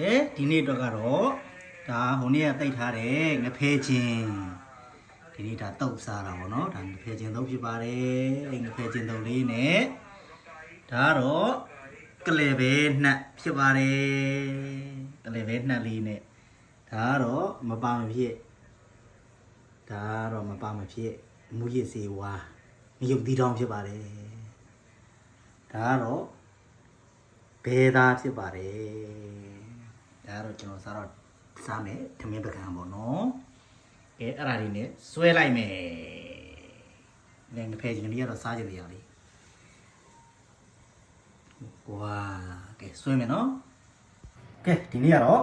ကဲဒီနေ့တော့ကတော့ဒါဟိုနေ့ကတိတ်ထားတယ်ငဖဲချင်းဒီနေ့ဒါတုတ်စားတာပေါ့နော်ဒါငဖဲချင်းတုတ်ဖြစ်ပါတယ်ငဖဲချင်းတုတ်လေးနဲ့ဒါကတော့ကလေပဲနှက်ဖြစ်ပါတယ်ကလေပဲနှက်လေးနဲ့ဒါကတော့မပါမဖြစ်ဒါကတော့မပါမဖြစ်မူရစ်စေဝါမြုပ်တီတောင်ဖြစ်ပါတယ်ဒါကတော့ဘေးသားဖြစ်ပါတယ် ဒါကတော့ကျွန်တော်စားတော့စားမယ်ထမင်းပကံပေါ့နော်ကဲအဲ့ဒါလေးနဲ့ဆွဲလိုက်မယ်လည်းငဖဲချင်းလေးကတော့စားကြတယ်ရလေးဝါကဲဆွဲမယ်နော်ကဲဒီနေ့ကတော့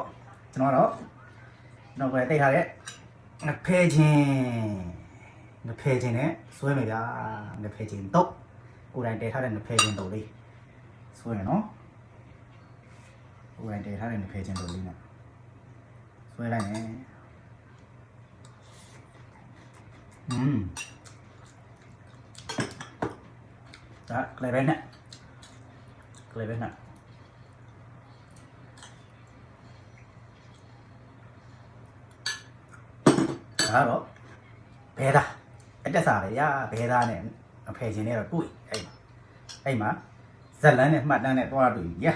ကျွန်တော်ကတော့ကျွန်တော်ပဲတိတ်ထားတဲ့ငဖဲချင်းငဖဲချင်းနဲ့ဆွဲမယ်ဗျာငဖဲချင်းတော့ကိုယ်တိုင်တဲထားတဲ့ငဖဲချင်းတော့လေးဆွဲမယ်နော် ဟိုရင်တည်ထားတဲ့ငဖဲချင်းတို့လေးနဲ့ဆွဲလိုက်မယ်อืมဒါကလေးပဲနဲ့ကလေးပဲနဲ့ဒါတော့ဘဲသားအတက်စားလေဗျာဘဲသားနဲ့အဖဲချင်းနဲ့တော့တွေ့အဲ့မှာအဲ့မှာဇက်လန်းနဲ့မှတ်တန်းနဲ့တွားတွေ့ရဇ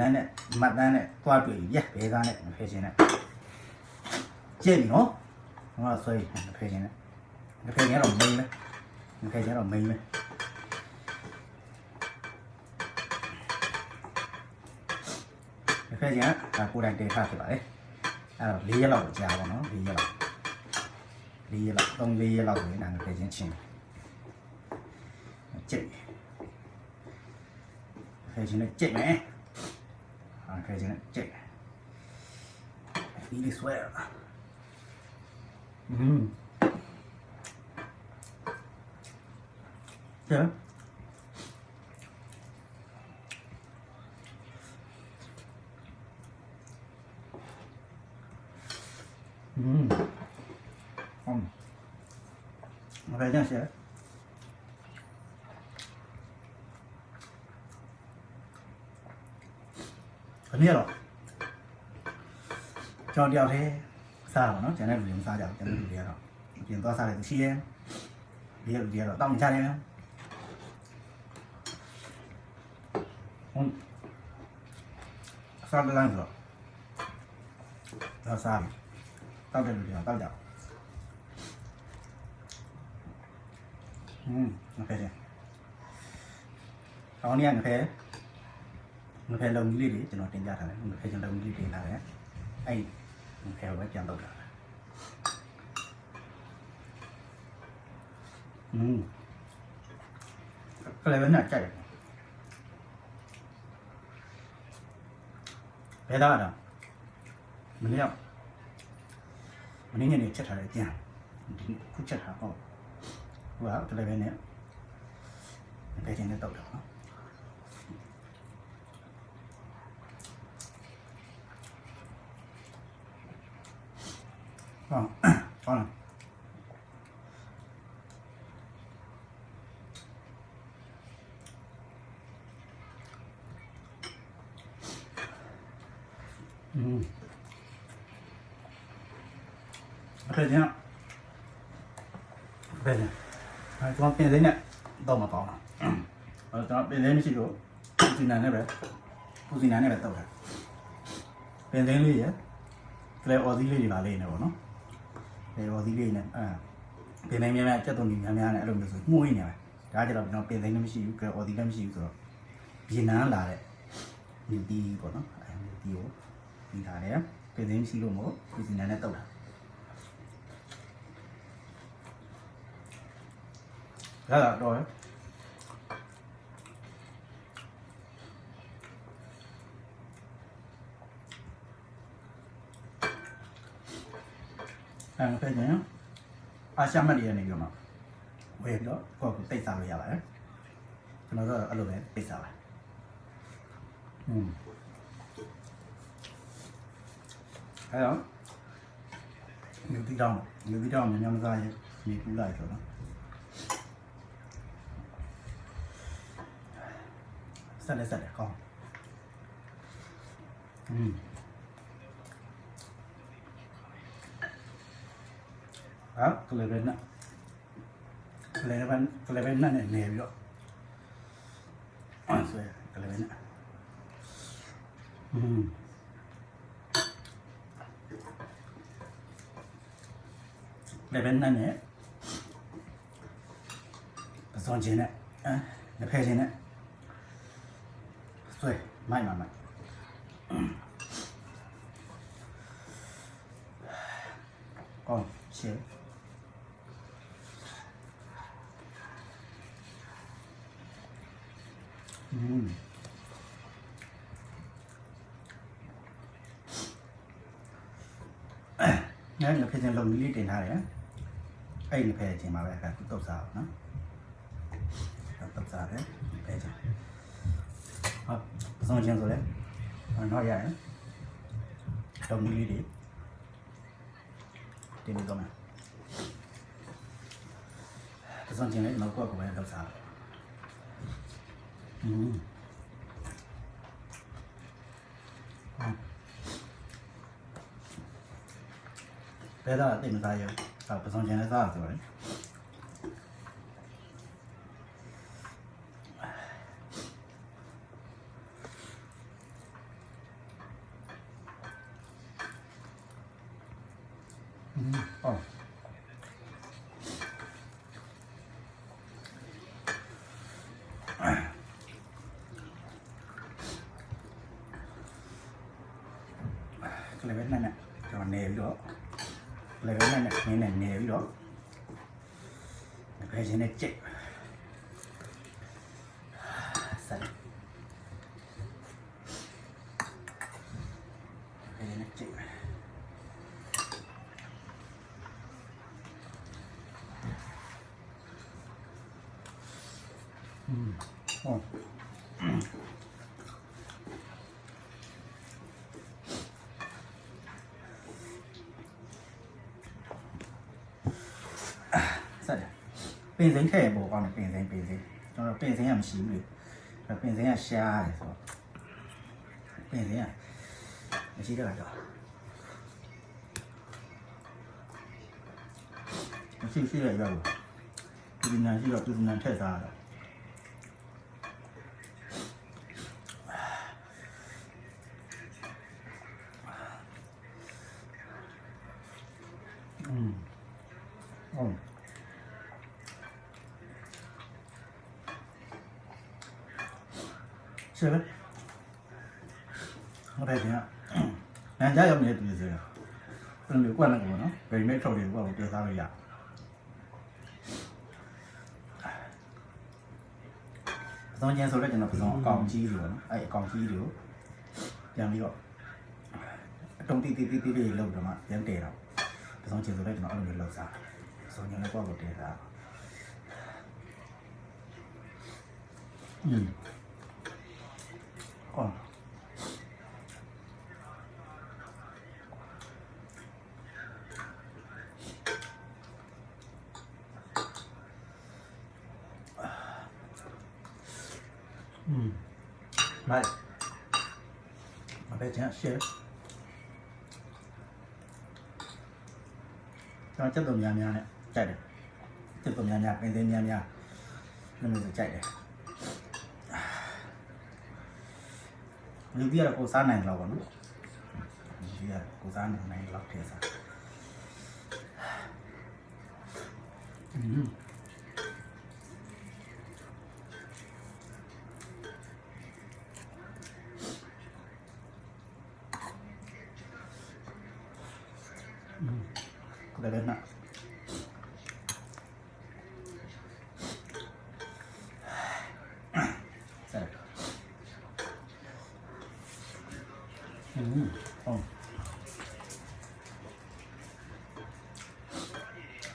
လန်းနဲ့မတ်တန်းနဲ့တွားတွေ့ရက်ဘဲသားနဲ့ဖဲချင်းနဲ့ကျင့်ပြီနော်ဟောဆွဲဖဲချင်းနဲ့ဖဲချင်းကတော့မိန်ပဲဖဲချင်းတော့မိန်ပဲဖဲချင်းကဒါကိုယ်တိုင်တည်ထားဖြစ်ပါလေအဲ့တော့၄ရက်လောက်ကြာပါတော့၄ရက်လောက်၄ရက်လောက်၃၄ရက်လောက်ဆိုရင်ဒါဖဲချင်းချင်းကျင့်ဖဲချင်းနဲ့ကျင့်မယ်啊，这边，这个，你得说呀。嗯。这？嗯。嗯。我来讲一。写。ခမရတော့ကျွန်တော်တယောက်တည်းစားတာပေါ့နော်ကျန်တဲ့လူတွေမစားကြဘူးကျန်တဲ့လူတွေကတော့အပြင်သွားစားတယ်သူရှိတယ်ဒီလူတွေကတော့တောင်းချတ ယ်ဟုတ်စားတယ်လားဆိုတော့တော့စားပြီတောက်တဲ့လူတွေကတောက်ကြอืมโอเค။အောင်းနေရငဖဲငဖဲလုံကြီးလေးတွေကျွန်တော်တင်ပြထားတယ်ငဖဲကျွန်တော်လုံကြီးတင်လာတယ်အဲ့ငဖဲကိုပဲပြန်လုပ်တာอืมကလေးပဲနဲ့ကြိုက်တယ်ဘယ်သားတော့မနေ့ကမနေ့ညနေချက်ထားတယ်ကြံဒီခုချက်ထားပေါ့ဟိုကကလေးပဲနဲ့ငဖဲချင်းနဲ့တောက်တ ယ်နော် Vâng, con này. Ừ. Đây nhá. Đây này. Đây, chúng ta bên đấy nè. Đâu mà có. Ờ, chúng ta bên đấy mới chỉ có. Puzin này này bé. Puzin này này bé tao này. Bên đấy đi á. ကလေးအော်သီးလေးတွေလာလေးနေပေါ့နော် ကလေးအော်သီးလေးနဲ့အာပင်သိမ်းများများစက်သွန်ကြီးများများနဲ့အဲ့လိုမျိုးဆိုမှုရင်းနေပါဒါကြတော့ကျွန်တော်ပင်သိမ်းလည်းမရှိဘူးကလေးအော်သီးလည်းမရှိဘူးဆိုတော့ဗီယက်နမ်လာတဲ့မြူတီပေါ့နော်အဲ့မြူတီကိုပြီးထားတယ်ပင်သိမ်းမရှိလို့မို့ဒီစီနန်နဲ့တုတ်တာဒါတော့ အဲ့ဖက်ကျင်အာရှမတ်တွေကနေပြီးတော့မှဝယ်ပြီးတော့ကိုယ့်ကိုတိတ်စားလို့ရပါတယ်ကျွန်တော်တို့အဲ့လိုပဲတိတ်စားပါอืมအဲ့တော့မြူတီတောင်းမြူတီတောင်းမြန်မြန်မစားရင်ဒီပူလိုက်ဆိုတော့ဆက်လက်ဆက်လက်ကောင်း อืม ဟာကလေးပဲနဲ့ကလေးပဲကလေးပဲနဲ့နေပြီးတော့ဆိုရကလေးပဲနဲ့อืมလေဗန်နဲ့နဲ့ပစွန်ချင်းနဲ့အဲလက်ဖဲချင်းနဲ့ဆွဲမိုက်မှာမိုက်哦，行。 ဟုတ်ပစုံချင်းဆိုလဲတော့ရရင်လုံကြီးလေးတွေတင်နေတော့မယ်ပစုံချင်းလေးနောက်ကောက်ကိုပဲလောက်စားอืมဘယ်တော့တင်မသားရအောင်ပ စုံချင်းလေးစားဆိုရင် ကလေးပဲနဲ့နဲ့နေနဲ့နေပြီးတော့ဖယ်ချင်းနဲ့ကြိတ်ဆက်ဖယ် ပင်စိမ်းထည့်ပေါ်ကောင်းတယ်ပင်စိမ်းပင်စိမ်းကျွန်တော်ပင်စိမ်းကမရှိဘူးလေအဲ့ပင်စိမ်းကရှားတယ်ဆိုတော့ပင်စိမ်းကမရှိတော့တော့မရှိရှိရရောက်ဒီနာရှိတော့ဒီနာထည့်စားတော့อืมဟုတ် ရှင်းလားဟုတ်တယ်ဗျာနန်ကြရောက်နေတဲ့သူတွေဆိုတော့ပြန်လို့ကွက်လိုက်ပါတော့ဗရီမဲထောက်တယ်ကွက်ကိုပြန်စားလို့ရပဇွန်ကျန်ဆိုတော့ကျွန်တော်ပဇွန်အကောင်ကြီးတွေပေါ့နော်အဲ့အကောင်ကြီးတွေကိုပြန်ပြီးတော့အတုံးတိတိတိတိလေးလောက်တော့မှပြန်တည်တော့ပဇွန်ကျန်ဆိုတော့ကျွန်တော်အဲ့လိုမျိုးလောက်စားပဇွန်ကျန်လည်းကွက်ကိုတည်စားอืม còn Mm. mày, I bet that's shit. Nó chất đồng nhà nhà này, chạy được. Chất đồng nhà nhạt, nên nhạt nhạt. Nên mình phải chạy được. လည်းမျိုးကြိုက်တယ်လူကြီးကတော့ကိုစားနိုင်တော့ဗောနော်လူကြီးကကိုစားနိုင်နိုင်တော့ထဲစားอืม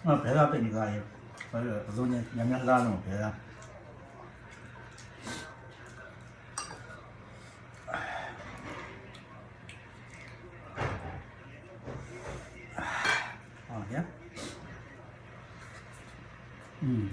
那别的被你一个把这中间两拉那别的啊呀嗯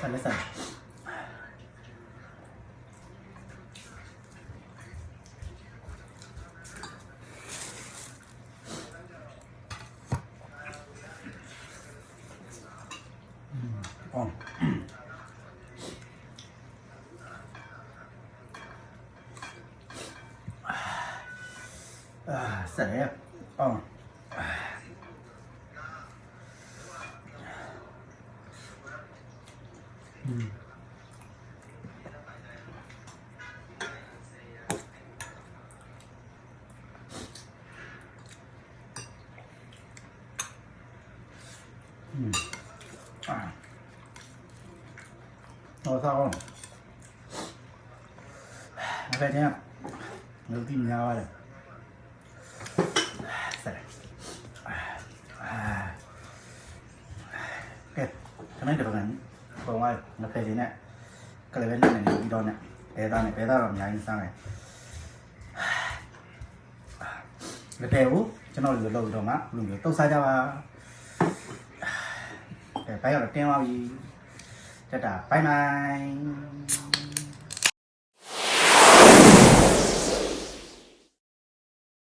ဆက်လက်ဆက်အော် À, sẽ ờ Ừ. Rồi sao không? Đây nhá. Đầu tiên nhau rồi. ဆက်လိုက်အာကဲခဏတော့ကန်ပုံဝိုင်းနှစ်ဖက်ချင်းနဲ့ကလေးပဲနဲ့နေပြီးတော့နဲ့ဘဲသားနဲ့ဘဲသားတော့အများကြီးစားတယ်လက်ထဲကိုကျွန်တော်တို့လောက်ပြီးတော့မှလူမျိုးတုတ်စားကြပါကဲဘိုင်းကတော့တင်းသွားပြီ တက်တာဘိုင်ဘိုင်